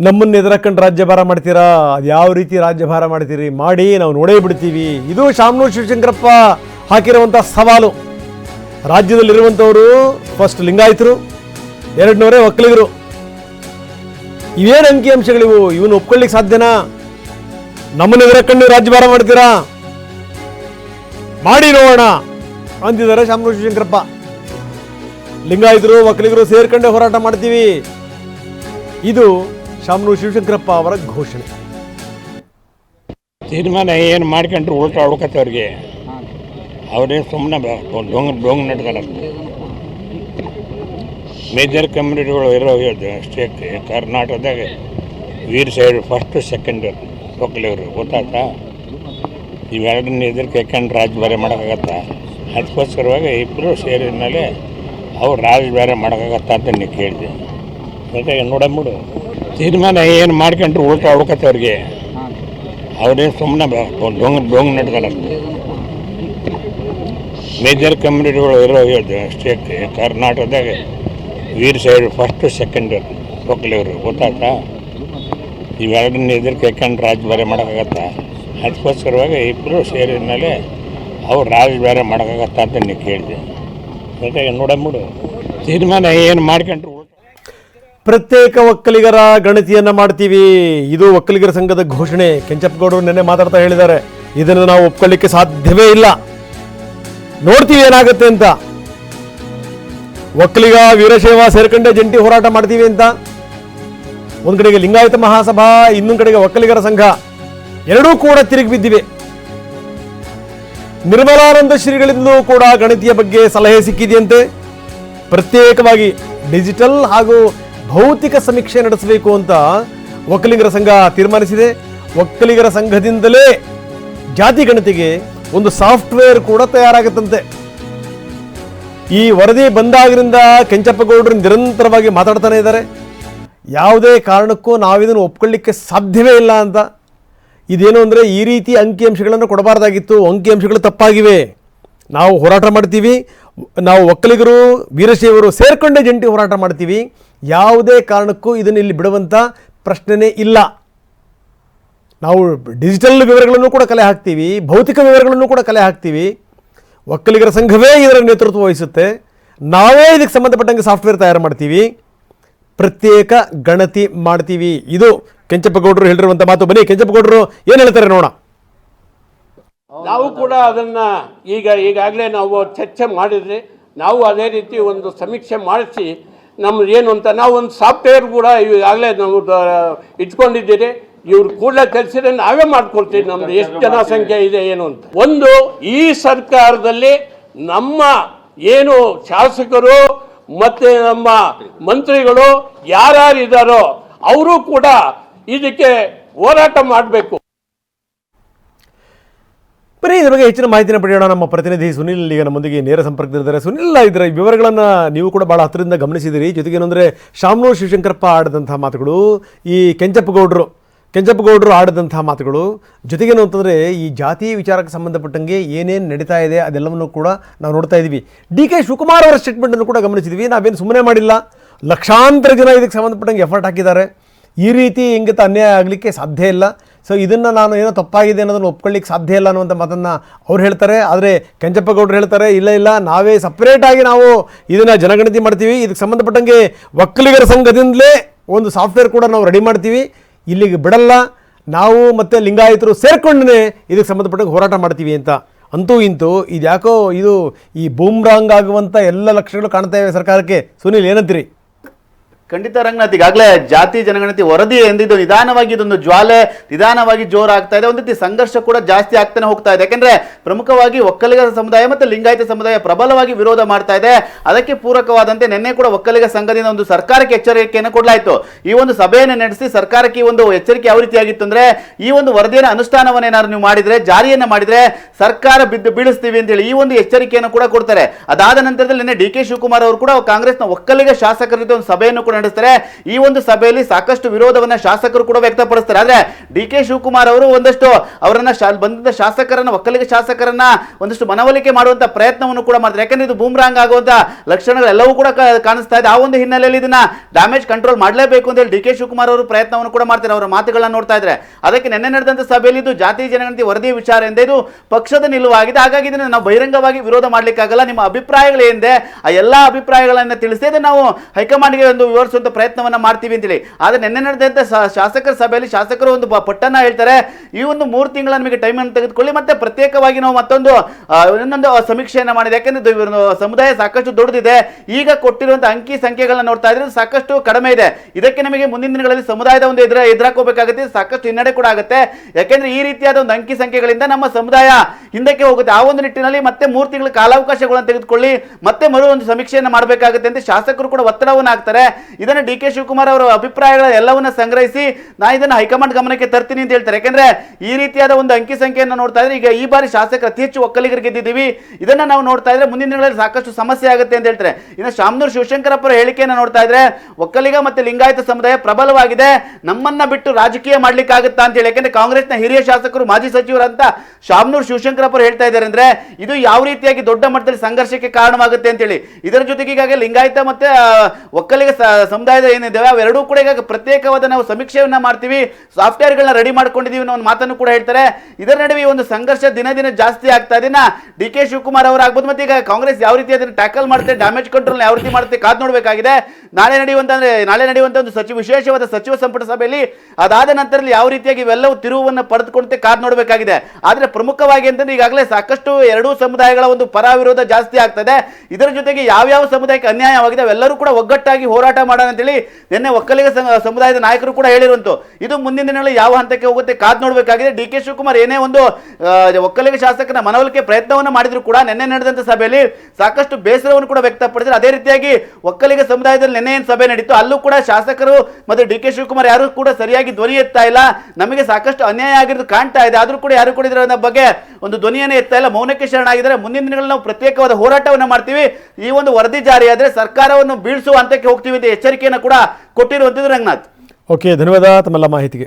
ನಮ್ಮನ್ನ ರಾಜ್ಯ ರಾಜ್ಯಭಾರ ಮಾಡ್ತೀರಾ? ಅದು ಯಾವ ರೀತಿ ರಾಜ್ಯಭಾರ ಮಾಡ್ತೀರಿ? ಮಾಡಿ ನಾವು ನೋಡೇ ಬಿಡ್ತೀವಿ. ಇದು ಶಾಮನು ಶಿವಶಂಕರಪ್ಪ ಹಾಕಿರುವಂಥ ಸವಾಲು. ರಾಜ್ಯದಲ್ಲಿರುವಂಥವರು ಫಸ್ಟ್ ಲಿಂಗಾಯಿತರು ಎರಡನವರೇ ಒಕ್ಕಲಿಗರು. ಇವೇನು ಅಂಕಿಅಂಶಗಳಿವು? ಇವನು ಒಪ್ಕೊಳ್ಳಿಕ್ಕೆ ಸಾಧ್ಯನಾ? ನಮ್ಮನ್ನ ಎದುರಕೊಂಡು ರಾಜ್ಯಭಾರ ಮಾಡ್ತೀರಾ? ಮಾಡಿ ನೋಡೋಣ ಅಂದಿದ್ದಾರೆ ಶಾಮನು ಶಿವಶಂಕರಪ್ಪ. ಲಿಂಗಾಯಿತರು, ಒಕ್ಕಲಿಗರು ಸೇರ್ಕೊಂಡೇ ಹೋರಾಟ ಮಾಡ್ತೀವಿ. ಇದು ಶಾಮನೂರು ಶಿವಶಂಕರಪ್ಪ ಅವರ ಘೋಷಣೆ. ತೀರ್ಮಾನ ಏನು ಮಾಡ್ಕೊಂಡ್ರು ಉಲ್ಟಾ ಹುಡುಕತ್ತೆ ಅವ್ರಿಗೆ ಅವರೇ ಸುಮ್ಮನೆ ಡೊಂಗ್ ಡೊಂಗ್ ನಡ್ದಾರ ಮೇಜರ್ ಕಮ್ಯುನಿಟಿಗಳು ಇರೋ ಸ್ಟೇಟ್ ಕರ್ನಾಟಕದಾಗ ವೀರ್ ಸೈಡ್ ಫಸ್ಟ್ ಸೆಕೆಂಡ್ ಒಕ್ಕಲಿಗರು ಗೊತ್ತಾಯ್ತಾ? ಇವೆರಡನ್ನ ಎದುರು ಹಾಕೊಂಡು ಬೇರೆ ಮಾಡೋಕ್ಕಾಗತ್ತ? ಅದಕ್ಕೋಸ್ಕರವಾಗಿ ಇಬ್ಬರು ಸೇರಿದ ಮೇಲೆ ಅವ್ರು ರಾಜಭಾರ ಮಾಡೋಕ್ಕಾಗತ್ತ ಅಂತ ನೀವು ಕೇಳಿದೆ. ನೋಡಂಬಿಡು ತೀರ್ಮಾನ ಏನು ಮಾಡ್ಕೊಂಡ್ರು ಉಲ್ಟಾ ಹುಡುಕತ್ತೆ ಅವ್ರಿಗೆ. ಅವ್ರೇನು ಸುಮ್ಮನೆ ಡೊಂಗ್ ಡೊಂಗ್ ನಡ್ಕೊಳ ಮೇಜರ್ ಕಮ್ಯುನಿಟಿಗಳು ಇರೋ ಸ್ಟೇಟ್ ಕರ್ನಾಟಕದಾಗ ವೀರ್ ಸೈಡ್ ಫಸ್ಟ್ ಸೆಕೆಂಡ್ ಒಕ್ಕಲಿಗರು ಗೊತ್ತಾಯ್ತಾ? ಇವೆರಡನ್ನ ಎದುರು ಹಾಕೊಂಡು ಬೇರೆ ಮಾಡೋಕ್ಕಾಗತ್ತ? ಅದಕ್ಕೋಸ್ಕರವಾಗಿ ಇಬ್ಬರು ಸೇರಿದ ಮೇಲೆ ಅವ್ರು ರಾಜಭಾರ ಮಾಡೋಕ್ಕಾಗತ್ತ ಅಂತ ನೀವು ಕೇಳಿದೆ. ಮತ್ತೆ ನೋಡಂಬಿಡು ತೀರ್ಮಾನ ಏನು ಮಾಡ್ಕೊಂಡ್ರು ಪ್ರತ್ಯೇಕ ಒಕ್ಕಲಿಗರ ಗಣತಿಯನ್ನ ಮಾಡ್ತೀವಿ. ಇದು ಒಕ್ಕಲಿಗರ ಸಂಘದ ಘೋಷಣೆ. ಕೆಂಚಪ್ಪಗೌಡರು ನಿನ್ನೆ ಮಾತಾಡ್ತಾ ಹೇಳಿದ್ದಾರೆ. ಇದನ್ನು ನಾವು ಒಪ್ಕೊಳ್ಳಿಕ್ಕೆ ಸಾಧ್ಯವೇ ಇಲ್ಲ. ನೋಡ್ತೀವಿ ಏನಾಗುತ್ತೆ ಅಂತ. ಒಕ್ಕಲಿಗ ವೀರಶೈವ ಸೇರ್ಕೊಂಡೆ ಜಂಟಿ ಹೋರಾಟ ಮಾಡ್ತೀವಿ ಅಂತ. ಒಂದು ಕಡೆಗೆ ಲಿಂಗಾಯತ ಮಹಾಸಭಾ, ಇನ್ನೊಂದು ಕಡೆಗೆ ಒಕ್ಕಲಿಗರ ಸಂಘ. ಎರಡೂ ಕೂಡ ತಿರುಗಿ ಬಿದ್ದಿವೆ. ನಿರ್ಮಲಾನಂದ ಶ್ರೀಗಳಿಂದಲೂ ಕೂಡ ಗಣತಿಯ ಬಗ್ಗೆ ಸಲಹೆ ಸಿಕ್ಕಿದೆಯಂತೆ. ಪ್ರತ್ಯೇಕವಾಗಿ ಡಿಜಿಟಲ್ ಹಾಗೂ ಭೌತಿಕ ಸಮೀಕ್ಷೆ ನಡೆಸಬೇಕು ಅಂತ ಒಕ್ಕಲಿಗರ ಸಂಘ ತೀರ್ಮಾನಿಸಿದೆ. ಒಕ್ಕಲಿಗರ ಸಂಘದಿಂದಲೇ ಜಾತಿ ಗಣತಿಗೆ ಒಂದು ಸಾಫ್ಟ್ವೇರ್ ಕೂಡ ತಯಾರಾಗುತ್ತಂತೆ. ಈ ವರದಿ ಬಂದಾಗಿನಿಂದ ಕೆಂಚಪ್ಪಗೌಡರು ನಿರಂತರವಾಗಿ ಮಾತಾಡ್ತಾನೆ ಇದ್ದಾರೆ. ಯಾವುದೇ ಕಾರಣಕ್ಕೂ ನಾವಿದನ್ನು ಒಪ್ಕೊಳ್ಳಿಕ್ಕೆ ಸಾಧ್ಯವೇ ಇಲ್ಲ ಅಂತ. ಇದೇನು ಅಂದರೆ ಈ ರೀತಿ ಅಂಕಿಅಂಶಗಳನ್ನು ಕೊಡಬಾರ್ದಾಗಿತ್ತು. ಅಂಕಿಅಂಶಗಳು ತಪ್ಪಾಗಿವೆ. ನಾವು ಹೋರಾಟ ಮಾಡ್ತೀವಿ. ನಾವು ಒಕ್ಕಲಿಗರು ವೀರಶೈವರು ಸೇರ್ಕೊಂಡೇ ಜಂಟಿ ಹೋರಾಟ ಮಾಡ್ತೀವಿ. ಯಾವುದೇ ಕಾರಣಕ್ಕೂ ಇದನ್ನು ಇಲ್ಲಿ ಬಿಡುವಂಥ ಪ್ರಶ್ನೆನೇ ಇಲ್ಲ. ನಾವು ಡಿಜಿಟಲ್ ವಿವರಗಳನ್ನು ಕೂಡ ಕಲೆ ಹಾಕ್ತೀವಿ, ಭೌತಿಕ ವಿವರಗಳನ್ನು ಕೂಡ ಕಲೆ ಹಾಕ್ತೀವಿ. ಒಕ್ಕಲಿಗರ ಸಂಘವೇ ಇದರ ನೇತೃತ್ವ ವಹಿಸುತ್ತೆ. ನಾವೇ ಇದಕ್ಕೆ ಸಂಬಂಧಪಟ್ಟಂಗೆ ಸಾಫ್ಟ್ವೇರ್ ತಯಾರು ಮಾಡ್ತೀವಿ. ಪ್ರತ್ಯೇಕ ಗಣತಿ ಮಾಡ್ತೀವಿ. ಇದು ಕೆಂಚಪ್ಪಗೌಡರು ಹೇಳಿರುವಂಥ ಮಾತು. ಬನ್ನಿ, ಕೆಂಚಪ್ಪಗೌಡರು ಏನು ಹೇಳ್ತಾರೆ ನೋಡೋಣ. ನಾವು ಕೂಡ ಅದನ್ನ ಈಗ ಈಗಾಗಲೇ ನಾವು ಚರ್ಚೆ ಮಾಡಿದ್ರಿ ನಾವು ಅದೇ ರೀತಿ ಒಂದು ಸಮೀಕ್ಷೆ ಮಾಡಿಸಿ ನಮ್ದು ಏನು ಅಂತ ನಾವು ಒಂದು ಸಾಫ್ಟ್ವೇರ್ ಕೂಡ ಈಗಾಗಲೇ ನಾವು ಇಟ್ಕೊಂಡಿದ್ದೀರಿ. ಇವ್ರು ಕೂಡಲೇ ಕಲಿಸಿದ್ರೆ ನಾವೇ ಮಾಡ್ಕೊಳ್ತೀವಿ ನಮ್ದು ಎಷ್ಟು ಜನಸಂಖ್ಯೆ ಇದೆ ಏನು ಅಂತ. ಒಂದು ಈ ಸರ್ಕಾರದಲ್ಲಿ ನಮ್ಮ ಏನು ಶಾಸಕರು ಮತ್ತು ನಮ್ಮ ಮಂತ್ರಿಗಳು ಯಾರ್ಯಾರು ಇದ್ದಾರೋ ಅವರು ಕೂಡ ಇದಕ್ಕೆ ಹೋರಾಟ ಮಾಡಬೇಕು. ಬರೀ ಇದ್ರ ಬಗ್ಗೆ ಹೆಚ್ಚಿನ ಮಾಹಿತಿನ ಪಡೆಯೋಣ. ನಮ್ಮ ಪ್ರತಿನಿಧಿ ಸುನಿಲ್ ಈಗ ನಮ್ಮೊಂದಿಗೆ ನೇರ ಸಂಪರ್ಕದಲ್ಲಿದ್ದಾರೆ ಸುನಿಲ್ ಇದರ ವಿವರಗಳನ್ನು ನೀವು ಕೂಡ ಭಾಳ ಹತ್ತಿರದಿಂದ ಗಮನಿಸಿದಿರಿ. ಜೊತೆಗೆ ಏನಂದರೆ, ಶಾಮನೂರು ಶಿವಶಂಕರಪ್ಪ ಆಡಿದಂಥ ಮಾತುಗಳು, ಈ ಕೆಂಚಪ್ಪಗೌಡರು ಕೆಂಚಪ್ಪಗೌಡರು ಆಡಿದಂಥ ಮಾತುಗಳು ಜೊತೆಗೇನು ಅಂತಂದರೆ ಈ ಜಾತಿ ವಿಚಾರಕ್ಕೆ ಸಂಬಂಧಪಟ್ಟಂಗೆ ಏನೇನು ನಡೀತಾ ಇದೆ ಅದೆಲ್ಲವನ್ನು ಕೂಡ ನಾವು ನೋಡ್ತಾ ಇದ್ದೀವಿ. ಡಿ ಕೆ ಶಿವಕುಮಾರ್ ಅವರ ಸ್ಟೇಟ್ಮೆಂಟನ್ನು ಕೂಡ ಗಮನಿಸಿದ್ವಿ. ನಾವೇನು ಸುಮ್ಮನೆ ಮಾಡಿಲ್ಲ. ಲಕ್ಷಾಂತರ ಜನ ಇದಕ್ಕೆ ಸಂಬಂಧಪಟ್ಟಂಗೆ ಎಫರ್ಟ್ ಹಾಕಿದ್ದಾರೆ. ಈ ರೀತಿ ಇಂಗಿತ ಅನ್ಯಾಯ ಆಗಲಿಕ್ಕೆ ಸಾಧ್ಯ ಇಲ್ಲ. ಸೊ ಇದನ್ನು ನಾನು ಏನೋ ತಪ್ಪಾಗಿದೆ ಅನ್ನೋದನ್ನು ಒಪ್ಕೊಳ್ಳಿಕ್ಕೆ ಸಾಧ್ಯ ಇಲ್ಲ ಅನ್ನುವಂಥ ಮಾತನ್ನು ಅವ್ರು ಹೇಳ್ತಾರೆ. ಆದರೆ ಕೆಂಚಪ್ಪಗೌಡರು ಹೇಳ್ತಾರೆ, ಇಲ್ಲ ಇಲ್ಲ, ನಾವೇ ಸಪ್ರೇಟಾಗಿ ನಾವು ಇದನ್ನು ಜನಗಣತಿ ಮಾಡ್ತೀವಿ. ಇದಕ್ಕೆ ಸಂಬಂಧಪಟ್ಟಂಗೆ ಒಕ್ಕಲಿಗರ ಸಂಘದಿಂದಲೇ ಒಂದು ಸಾಫ್ಟ್ವೇರ್ ಕೂಡ ನಾವು ರೆಡಿ ಮಾಡ್ತೀವಿ. ಇಲ್ಲಿಗೆ ಬಿಡಲ್ಲ. ನಾವು ಮತ್ತು ಲಿಂಗಾಯತರು ಸೇರಿಕೊಂಡೇ ಇದಕ್ಕೆ ಸಂಬಂಧಪಟ್ಟಂಗೆ ಹೋರಾಟ ಮಾಡ್ತೀವಿ ಅಂತ. ಅಂತೂ ಇಂತೂ ಇದ್ಯಾಕೋ ಇದು ಈ ಬೂಮ್ರಾಂಗ್ ಆಗುವಂಥ ಎಲ್ಲ ಲಕ್ಷಣಗಳು ಕಾಣ್ತಾ ಇವೆ ಸರ್ಕಾರಕ್ಕೆ. ಸುನಿಲ್, ಏನಂತೀರಿ? ಖಂಡಿತ ರಂಗನಾಥ್, ಈಗಾಗಲೇ ಜಾತಿ ಜನಗಣತಿ ವರದಿ ಎಂದಿದ್ದು ನಿಧಾನವಾಗಿ ಇದೊಂದು ಜ್ವಾಲೆ, ನಿಧಾನವಾಗಿ ಜೋರಾಗ್ತಾ ಇದೆ. ಒಂದು ರೀತಿ ಸಂಘರ್ಷ ಕೂಡ ಜಾಸ್ತಿ ಆಗ್ತಾನೆ ಹೋಗ್ತಾ ಇದೆ. ಯಾಕಂದ್ರೆ ಪ್ರಮುಖವಾಗಿ ಒಕ್ಕಲಿಗರ ಸಮುದಾಯ ಮತ್ತು ಲಿಂಗಾಯತ ಸಮುದಾಯ ಪ್ರಬಲವಾಗಿ ವಿರೋಧ ಮಾಡ್ತಾ ಇದೆ. ಅದಕ್ಕೆ ಪೂರಕವಾದಂತೆ ನಿನ್ನೆ ಕೂಡ ಒಕ್ಕಲಿಗ ಸಂಘದಿಂದ ಒಂದು ಸರ್ಕಾರಕ್ಕೆ ಎಚ್ಚರಿಕೆಯನ್ನು ಕೊಡಲಾಯಿತು. ಈ ಒಂದು ಸಭೆಯನ್ನು ನಡೆಸಿ ಸರ್ಕಾರಕ್ಕೆ ಈ ಒಂದು ಎಚ್ಚರಿಕೆ ಯಾವ ರೀತಿಯಾಗಿತ್ತು ಅಂದ್ರೆ, ಈ ಒಂದು ವರದಿಯನ್ನು ಅನುಷ್ಠಾನವನ್ನೇನಾದ್ರು ನೀವು ಮಾಡಿದ್ರೆ, ಜಾರಿಯನ್ನ ಮಾಡಿದ್ರೆ ಸರ್ಕಾರ ಬಿದ್ದು ಬೀಳಿಸ್ತೀವಿ ಅಂತ ಹೇಳಿ ಈ ಒಂದು ಎಚ್ಚರಿಕೆಯನ್ನು ಕೂಡ ಕೊಡ್ತಾರೆ. ಅದಾದ ನಂತರದಲ್ಲಿ ನಿನ್ನೆ ಡಿ ಕೆ ಶಿವಕುಮಾರ್ ಅವರು ಕೂಡ ಕಾಂಗ್ರೆಸ್ನ ಒಕ್ಕಲಿಗ ಶಾಸಕರ ಜೊತೆ ಒಂದು ಸಭೆಯನ್ನು ಕೂಡ ನಡೆಸ್ತಾರೆ ಈ ಒಂದು ಸಭೆಯಲ್ಲಿ ಸಾಕಷ್ಟು ವಿರೋಧವನ್ನ ಶಾಸಕರು ಕೂಡ ವ್ಯಕ್ತಪಡಿಸ್ತಾರೆ. ಆದ್ರೆ ಡಿ ಕೆ ಶಿವಕುಮಾರ್ ಅವರು ಒಂದಷ್ಟು ಅವರನ್ನ ಬಂದಂತ ಶಾಸಕರನ್ನ, ಒಕ್ಕಲಿಗ ಶಾಸಕರನ್ನ ಒಂದಷ್ಟು ಮನವೊಲಿಕೆ ಮಾಡುವಂತ ಪ್ರಯತ್ನವನ್ನು ಕೂಡ ಮಾಡ್ತಾರೆ. ಯಾಕಂದ್ರೆ ಇದು ಬೂಮ್ರಾಂಗ್ ಆಗುವಂತ ಲಕ್ಷಣಗಳೆಲ್ಲವೂ ಕೂಡ ಕಾಣಿಸ್ತಾ ಇದೆ. ಆ ಒಂದು ಹಿನ್ನೆಲೆಯಲ್ಲಿ ಇದನ್ನ ಡ್ಯಾಮೇಜ್ ಕಂಟ್ರೋಲ್ ಮಾಡಲೇಬೇಕು ಅಂತ ಹೇಳಿ ಡಿ ಕೆ ಶಿವಕುಮಾರ್ ಅವರು ಪ್ರಯತ್ನವನ್ನು ಕೂಡ ಮಾಡ್ತಾರೆ. ಅವರ ಮಾತುಗಳನ್ನ ನೋಡ್ತಾ ಇದ್ರೆ. ಅದಕ್ಕೆ ನಿನ್ನೆ ನಡೆದಂತ ಸಭೆಯಲ್ಲಿ ಇದು ಜಾತಿ ಜನಗಣತಿ ವರದಿ ವಿಚಾರ ಎಂದೇ ಇದು ಪಕ್ಷದ ನಿಲುವಾಗಿದೆ. ಹಾಗಾಗಿ ಇದನ್ನ ನಾವು ಬಹಿರಂಗವಾಗಿ ವಿರೋಧ ಮಾಡ್ಲಿಕ್ಕಾಗಲ್ಲ. ನಿಮ್ಮ ಅಭಿಪ್ರಾಯಗಳು ಏನಿದೆ ಆ ಎಲ್ಲಾ ಅಭಿಪ್ರಾಯಗಳನ್ನ ತಿಳಿಸಿ ನಾವು ನಾವು ಹೈಕಮಾಂಡ್ಗೆ ಒಂದು ವಿವರಿಸುವಂತ ಪ್ರಯತ್ನವನ್ನ ಮಾಡ್ತೀವಿ ಅಂತೇಳಿ. ಆದ್ರೆ ನಿನ್ನೆ ನಡೆದಂತ ಶಾಸಕರ ಸಭೆಯಲ್ಲಿ ಶಾಸಕರು ಒಂದು ಪಟ್ಟನ್ನು ಹೇಳ್ತಾರೆ. ಈ ಒಂದು ಮೂರು ತಿಂಗಳ ನಮಗೆ ಟೈಮ್ ಅನ್ನು ತೆಗೆದುಕೊಳ್ಳಿ. ಮತ್ತೆ ಪ್ರತ್ಯೇಕವಾಗಿ ನಾವು ಮತ್ತೊಂದು ಇನ್ನೊಂದು ಸಮೀಕ್ಷೆಯನ್ನು ಮಾಡಿದೆ. ಯಾಕಂದ್ರೆ ಸಮುದಾಯ ಸಾಕಷ್ಟು ದೊಡ್ಡದಿದೆ ಈಗ ಕೊಟ್ಟಿರುವಂಥ ಅಂಕಿ ಸಂಖ್ಯೆಗಳನ್ನ ನೋಡ್ತಾ ಇದ್ರೆ ಸಾಕಷ್ಟು ಕಡಿಮೆ ಇದೆ. ಇದಕ್ಕೆ ನಮಗೆ ಮುಂದಿನ ದಿನಗಳಲ್ಲಿ ಸಮುದಾಯದ ಒಂದು ಎದುರ, ಎದುರಾಕೋಬೇಕಾಗುತ್ತೆ. ಸಾಕಷ್ಟು ಹಿನ್ನಡೆ ಕೂಡ ಆಗುತ್ತೆ. ಯಾಕೆಂದ್ರೆ ಈ ರೀತಿಯಾದ ಒಂದು ಅಂಕಿ ಸಂಖ್ಯೆಗಳಿಂದ ನಮ್ಮ ಸಮುದಾಯ ಹಿಂದಕ್ಕೆ ಹೋಗುತ್ತೆ. ಆ ಒಂದು ನಿಟ್ಟಿನಲ್ಲಿ ಮತ್ತೆ ಮೂರು ತಿಂಗಳ ಕಾಲಾವಕಾಶಗಳನ್ನು ತೆಗೆದುಕೊಳ್ಳಿ. ಮತ್ತೆ ಮರು ಒಂದು ಸಮೀಕ್ಷೆಯನ್ನು ಮಾಡಬೇಕಾಗುತ್ತೆ ಅಂತ ಶಾಸಕರು ಕೂಡ ಒತ್ತಡವನ್ನು ಹಾಕ್ತಾರೆ. ಇದನ್ನು ಡಿ ಕೆ ಶಿವಕುಮಾರ್ ಅವರ ಅಭಿಪ್ರಾಯಗಳ ಎಲ್ಲವನ್ನ ಸಂಗ್ರಹಿಸಿ ನಾನು ಇದನ್ನು ಹೈಕಮಾಂಡ್ ಗಮನಕ್ಕೆ ತರ್ತೀನಿ ಅಂತ ಹೇಳ್ತಾರೆ. ಯಾಕಂದ್ರೆ ಈ ರೀತಿಯಾದ ಒಂದು ಅಂಕಿ ಸಂಖ್ಯೆಯನ್ನು ನೋಡ್ತಾ ಇದ್ರೆ ಈಗ ಈ ಬಾರಿ ಶಾಸಕ ಅತಿ ಹೆಚ್ಚು ಒಕ್ಕಲಿಗರು ಗೆದ್ದಿದ್ದೀವಿ. ಇದನ್ನ ನಾವು ನೋಡ್ತಾ ಇದ್ರೆ ಮುಂದಿನ ದಿನಗಳಲ್ಲಿ ಸಾಕಷ್ಟು ಸಮಸ್ಯೆ ಆಗುತ್ತೆ ಅಂತ ಹೇಳ್ತಾರೆ. ಇನ್ನು ಶಾಮನೂರ್ ಶಿವಶಂಕರಪ್ಪರ ಹೇಳಿಕೆಯನ್ನು ನೋಡ್ತಾ ಇದ್ರೆ ಒಕ್ಕಲಿಗ ಮತ್ತೆ ಲಿಂಗಾಯತ ಸಮುದಾಯ ಪ್ರಬಲವಾಗಿದೆ. ನಮ್ಮನ್ನ ಬಿಟ್ಟು ರಾಜಕೀಯ ಮಾಡ್ಲಿಕ್ಕೆ ಆಗುತ್ತಾ ಅಂತ ಹೇಳಿ. ಯಾಕಂದ್ರೆ ಕಾಂಗ್ರೆಸ್ನ ಹಿರಿಯ ಶಾಸಕರು ಮಾಜಿ ಸಚಿವರಂತ ಶಾಮನೂರ್ ಶಿವಶಂಕರಪ್ಪರು ಹೇಳ್ತಾ ಇದ್ದಾರೆ ಅಂದ್ರೆ ಇದು ಯಾವ ರೀತಿಯಾಗಿ ದೊಡ್ಡ ಮಟ್ಟದಲ್ಲಿ ಸಂಘರ್ಷಕ್ಕೆ ಕಾರಣವಾಗುತ್ತೆ ಅಂತ ಹೇಳಿ. ಇದರ ಜೊತೆಗೆ ಈಗಾಗಲೇ ಲಿಂಗಾಯತ ಮತ್ತೆ ಒಕ್ಕಲಿಗ ಸಮುದಾಯದ ಏನಿದ್ದಾವೆ, ಅವೆರಡೂ ಕೂಡ ಈಗ ಪ್ರತ್ಯೇಕವಾದ ನಾವು ಸಮೀಕ್ಷೆಯನ್ನ ಮಾಡ್ತೀವಿ ಸಾಫ್ಟ್ವೇರ್ಗಳನ್ನ ರೆಡಿ ಮಾಡ್ಕೊಂಡಿದೀವಿ ಅನ್ನೋ ಒಂದು ಮಾತನ್ನು ಕೂಡ ಹೇಳ್ತಾರೆ. ಇದರ ನಡುವೆ ಒಂದು ಸಂಘರ್ಷ ದಿನ ದಿನ ಜಾಸ್ತಿ ಆಗ್ತಾ ಇದನ್ನ ಡಿ ಕೆ ಶಿವಕುಮಾರ್ ಅವರು ಆಗ್ಬೋದು, ಮತ್ತೆ ಈಗ ಕಾಂಗ್ರೆಸ್ ಯಾವ ರೀತಿ ಅದನ್ನು ಟ್ಯಾಕಲ್ ಮಾಡುತ್ತೆ ಡ್ಯಾಮೇಜ್ ಕಂಟ್ರೋಲ್ ಯಾವ ರೀತಿ ಮಾಡುತ್ತೆ ಕಾದ್ ನೋಡಬೇಕಾಗಿದೆ. ನಾಳೆ ನಡೆಯುವಂತ ಅಂದ್ರೆ ನಾಳೆ ನಡೆಯುವಂತ ಒಂದು ಸಚಿವ, ವಿಶೇಷವಾದ ಸಚಿವ ಸಂಪುಟ ಸಭೆಯಲ್ಲಿ ಅದಾದ ನಂತರದಲ್ಲಿ ಯಾವ ರೀತಿಯಾಗಿ ಇವೆಲ್ಲವೂ ತಿರುವನ್ನು ಪಡೆದುಕೊಂಡಂತೆ ಕಾದ್ ನೋಡಬೇಕಾಗಿದೆ. ಆದ್ರೆ ಪ್ರಮುಖವಾಗಿ ಅಂತಂದ್ರೆ ಈಗಾಗಲೇ ಸಾಕಷ್ಟು ಎರಡೂ ಸಮುದಾಯಗಳ ಒಂದು ಪರ ವಿರೋಧ ಜಾಸ್ತಿ ಆಗ್ತದೆ ಇದರ ಜೊತೆಗೆ ಯಾವ್ಯಾವ ಸಮುದಾಯಕ್ಕೆ ಅನ್ಯಾಯವಾಗಿದೆ, ಅವೆಲ್ಲರೂ ಕೂಡ ಒಗ್ಗಟ್ಟಾಗಿ ಹೋರಾಟ ಮಾಡೋಣ ಅಂತೇಳಿ ನಿನ್ನೆ ಒಕ್ಕಲಿಗ ಸಮುದಾಯದ ನಾಯಕರು ಕೂಡ ಹೇಳಿರುವಂತು. ಇದು ಮುಂದಿನ ದಿನಗಳಲ್ಲಿ ಯಾವ ಹಂತಕ್ಕೆ ಹೋಗುತ್ತೆ ಕಾದ್ ನೋಡಬೇಕಾಗಿದೆ. ಡಿ ಕೆ ಶಿವಕುಮಾರ್ ಏನೇ ಒಂದು ಒಕ್ಕಲಿಗ ಶಾಸಕನ ಮನವೊಲಿಕೆ ಪ್ರಯತ್ನವನ್ನು ಮಾಡಿದ್ರು ಕೂಡ ನಿನ್ನೆ ನಡೆದಂತ ಸಭೆಯಲ್ಲಿ ಸಾಕಷ್ಟು ಬೇಸರವನ್ನು ಕೂಡ ವ್ಯಕ್ತಪಡಿಸಿದ್ರು. ಅದೇ ರೀತಿಯಾಗಿ ಒಕ್ಕಲಿಗ ಸಮುದಾಯದಲ್ಲಿ ನಿನ್ನೆ ಏನು ಸಭೆ ನಡೀತು, ಅಲ್ಲೂ ಕೂಡ ಶಾಸಕರು ಮತ್ತು ಡಿ ಕೆ ಶಿವಕುಮಾರ್ ಯಾರು ಕೂಡ ಸರಿಯಾಗಿ ಧ್ವನಿ ಎತ್ತಾ ಇಲ್ಲ. ನಮಗೆ ಸಾಕಷ್ಟು ಅನ್ಯಾಯ ಆಗಿರೋದು ಕಾಣ್ತಾ ಇದೆ. ಆದರೂ ಕೂಡ ಯಾರು ಕೂಡ ಇದರ ಬಗ್ಗೆ ಒಂದು ಧ್ವನಿಯನ್ನು ಎತ್ತಾ ಇಲ್ಲ. ಮೌನಕ್ಕೆ ಶರಣಾಗಿದ್ದಾರೆ. ಮುಂದಿನ ದಿನಗಳಲ್ಲಿ ನಾವು ಪ್ರತ್ಯೇಕವಾದ ಹೋರಾಟವನ್ನು ಮಾಡ್ತೀವಿ. ಈ ಒಂದು ವರದಿ ಜಾರಿಯಾದರೆ ಸರ್ಕಾರವನ್ನು ಬೀಳಿಸುವ ಹಂತಕ್ಕೆ ಹೋಗ್ತೀವಿ ಅಂತ ಎಚ್ಚರಿಕೆಯನ್ನು ಕೂಡ ಕೊಟ್ಟಿರುವಂಥದ್ದು ರಂಗನಾಥ್. ಓಕೆ ಧನ್ಯವಾದ ತಮ್ಮೆಲ್ಲ ಮಾಹಿತಿಗೆ.